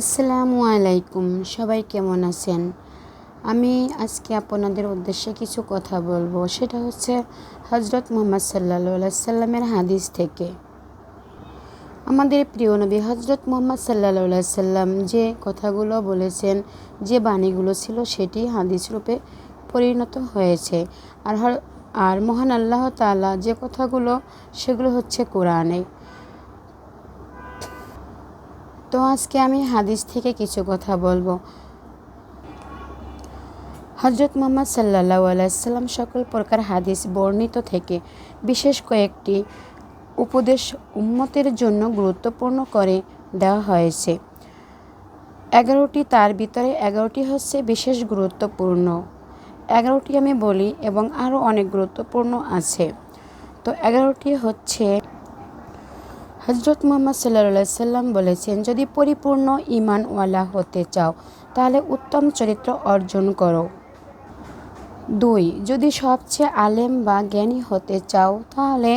আসসালামু আলাইকুম, সবাই কেমন আছেন? আমি আজকে আপনাদের উদ্দেশ্যে কিছু কথা বলব, সেটা হচ্ছে হজরত মোহাম্মদ সাল্লা সাল্লামের হাদিস থেকে। আমাদের প্রিয় নবী হজরত মোহাম্মদ সাল্লা সাল্লাম যে কথাগুলো বলেছেন, যে বাণীগুলো ছিল, সেটি হাদিস রূপে পরিণত হয়েছে। আর আর মহান আল্লাহ তাআলা যে কথাগুলো, সেগুলো হচ্ছে কোরআনে। তো আজকে আমি হাদিস থেকে কিছু কথা বলব। হজরত মোহাম্মদ সাল্লাহ আলাইসাল্লাম সকল প্রকার হাদিস বর্ণিত থেকে বিশেষ কয়েকটি উপদেশ উম্মতের জন্য গুরুত্বপূর্ণ করে দেওয়া হয়েছে। এগারোটি তার ভিতরে এগারোটি হচ্ছে বিশেষ গুরুত্বপূর্ণ। এগারোটি আমি বলি এবং আরও অনেক গুরুত্বপূর্ণ আছে। তো এগারোটি হচ্ছে হজরত মোহাম্মদ সাল্লা সাল্লাম বলেছেন, যদি পরিপূর্ণ ইমানওয়ালা হতে চাও, তাহলে উত্তম চরিত্র অর্জন করো। দুই, যদি সবচেয়ে আলেম বা জ্ঞানী হতে চাও, তাহলে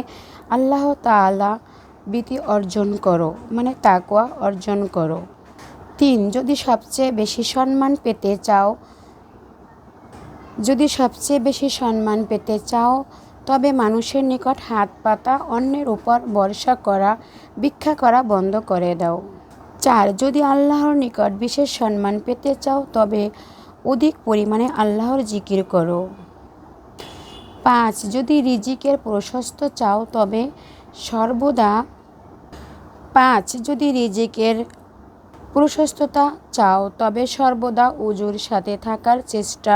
আল্লাহ তাআলা ভীতি অর্জন করো মানে তাকওয়া অর্জন করো। তিন, যদি সবচেয়ে বেশি সম্মান পেতে চাও, যদি সবচেয়ে বেশি সম্মান পেতে চাও তবে মানুষের নিকট হাত পাতা অন্যের উপর ভরসা করা, ভিক্ষা করা বন্ধ করে দাও। চার, যদি আল্লাহর নিকট বিশেষ সম্মান পেতে চাও, তবে অধিক পরিমাণে আল্লাহর জিকির করো। পাঁচ, যদি রিজিকের প্রশস্ত চাও, তবে সর্বদা পাঁচ, যদি রিজিকের প্রশস্ততা চাও, তবে সর্বদা উজুর সাথে থাকার চেষ্টা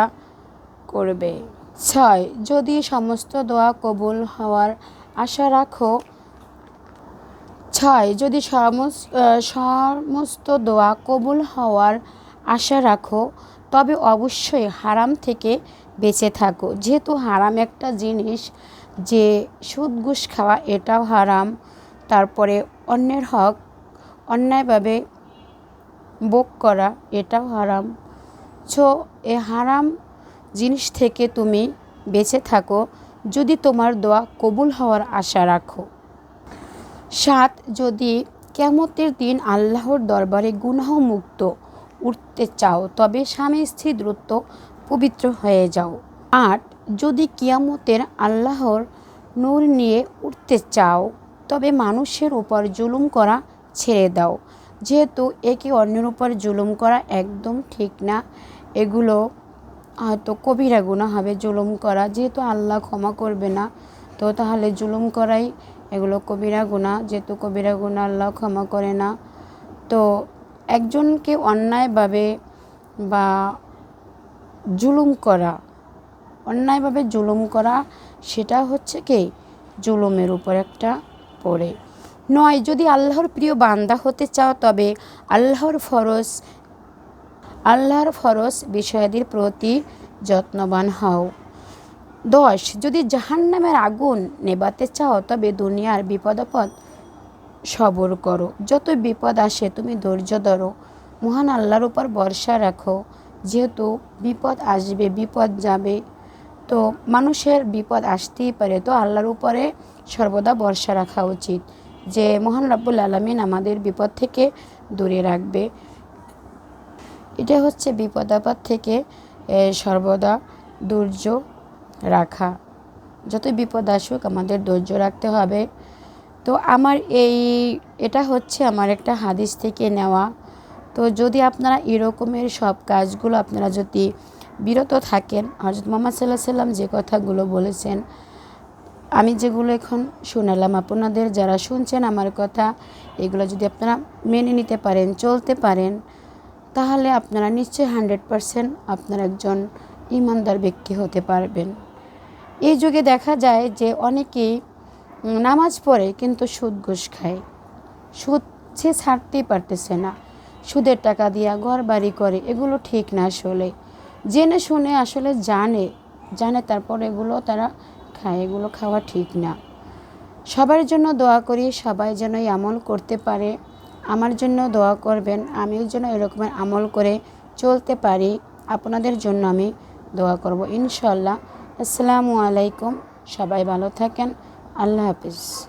করবে। ছয়। যদি সমস্ত দোয়া কবুল হওয়ার আশা রাখো। ছয়। যদি সমস- সমস্ত দোয়া কবুল হওয়ার আশা রাখো, তবে অবশ্যই হারাম থেকে বেঁচে থাকো। যেহেতু হারাম একটা জিনিস, যে সুদ খাওয়া এটাও হারাম। তারপরে অন্যের হক, অন্যায়ভাবে ভোগ করা এটাও হারাম। সো এ হারাম জিনিস থেকে তুমি বেঁচে থাকো, যদি তোমার দোয়া কবুল হওয়ার আশা রাখো। সাত, যদি কেমতের দিন আল্লাহর দরবারে গুনাহ মুক্ত উঠতে চাও, তবে স্বামী স্ত্রী দ্রুত পবিত্র হয়ে যাও। আট, যদি কিয়ামতের আল্লাহর নূর নিয়ে উঠতে চাও, তবে মানুষের উপর জুলুম করা ছেড়ে দাও। যেহেতু একে অন্যের উপর জুলুম করা একদম ঠিক না, এগুলো হয়তো কবিরা গুণা হবে, জুলুম করা, যেহেতু আল্লাহ ক্ষমা করবে না, তো তাহলে জুলুম করাই এগুলো কবিরা গুণা যেহেতু কবিরা গুণা আল্লাহ ক্ষমা করে না, তো একজনকে অন্যায়ভাবে বা জুলুম করা, অন্যায়ভাবে জুলুম করা, সেটা হচ্ছে কি? জুলুমের উপর একটা পড়ে। নয়, যদি আল্লাহর প্রিয় বান্দা হতে চাও, তবে আল্লাহর ফরজ আল্লাহর ফরজ বিষয়াদির প্রতি যত্নবান হও। দশ, যদি জাহান্নামের আগুন নেবাতে চাও, তবে দুনিয়ার বিপদাপদ সবর করো। যত বিপদ আসে, তুমি ধৈর্য ধরো। মহান আল্লাহর উপর ভরসা রাখো। যেহেতু বিপদ আসবে, বিপদ যাবে, তো মানুষের বিপদ আসতেই পারে। তো আল্লাহর উপরে সর্বদা ভরসা রাখা উচিত যে মহান রাব্বুল আলমিন আমাদের বিপদ থেকে দূরে রাখবে। এটা হচ্ছে বিপদ আপদ থেকে সর্বদা ধৈর্য রাখা। যত বিপদ আসুক, আমাদের ধৈর্য রাখতে হবে। তো আমার এই, এটা হচ্ছে আমার একটা হাদিস থেকে নেওয়া। তো যদি আপনারা এরকমের সব কাজগুলো, আপনারা যদি বিরত থাকেন হজরত মোহাম্মদ সাল্লাহ সাল্লাম যে কথাগুলো বলেছেন, আমি যেগুলো এখন শোনালাম, আপনাদের যারা শুনছেন আমার কথা, এগুলো যদি আপনারা মেনে নিতে পারেন, চলতে পারেন তাহলে আপনারা নিশ্চয়ই হান্ড্রেড পারসেন্ট আপনার একজন ইমানদার ব্যক্তি হতে পারবেন। এই যুগে দেখা যায় যে অনেকেই নামাজ পড়ে কিন্তু সুদ ঘুষ খায়। সুদ সে ছাড়তেই পারতেছে না। সুদের টাকা দিয়া ঘর বাড়ি করে, এগুলো ঠিক না আসলে। জেনে শুনে আসলে জানে জানে তারপর এগুলো তারা খায়, এগুলো খাওয়া ঠিক না। সবার জন্য দোয়া করি, সবাই যেন এই আমল করতে পারে। আমার জন্য দোয়া করবেন, আমিও যেন এরকমের আমল করে চলতে পারি। আপনাদের জন্য আমি দোয়া করব। ইনশাল্লাহ আসসালামু আলাইকুম। সবাই ভালো থাকেন। আল্লাহ হাফিজ।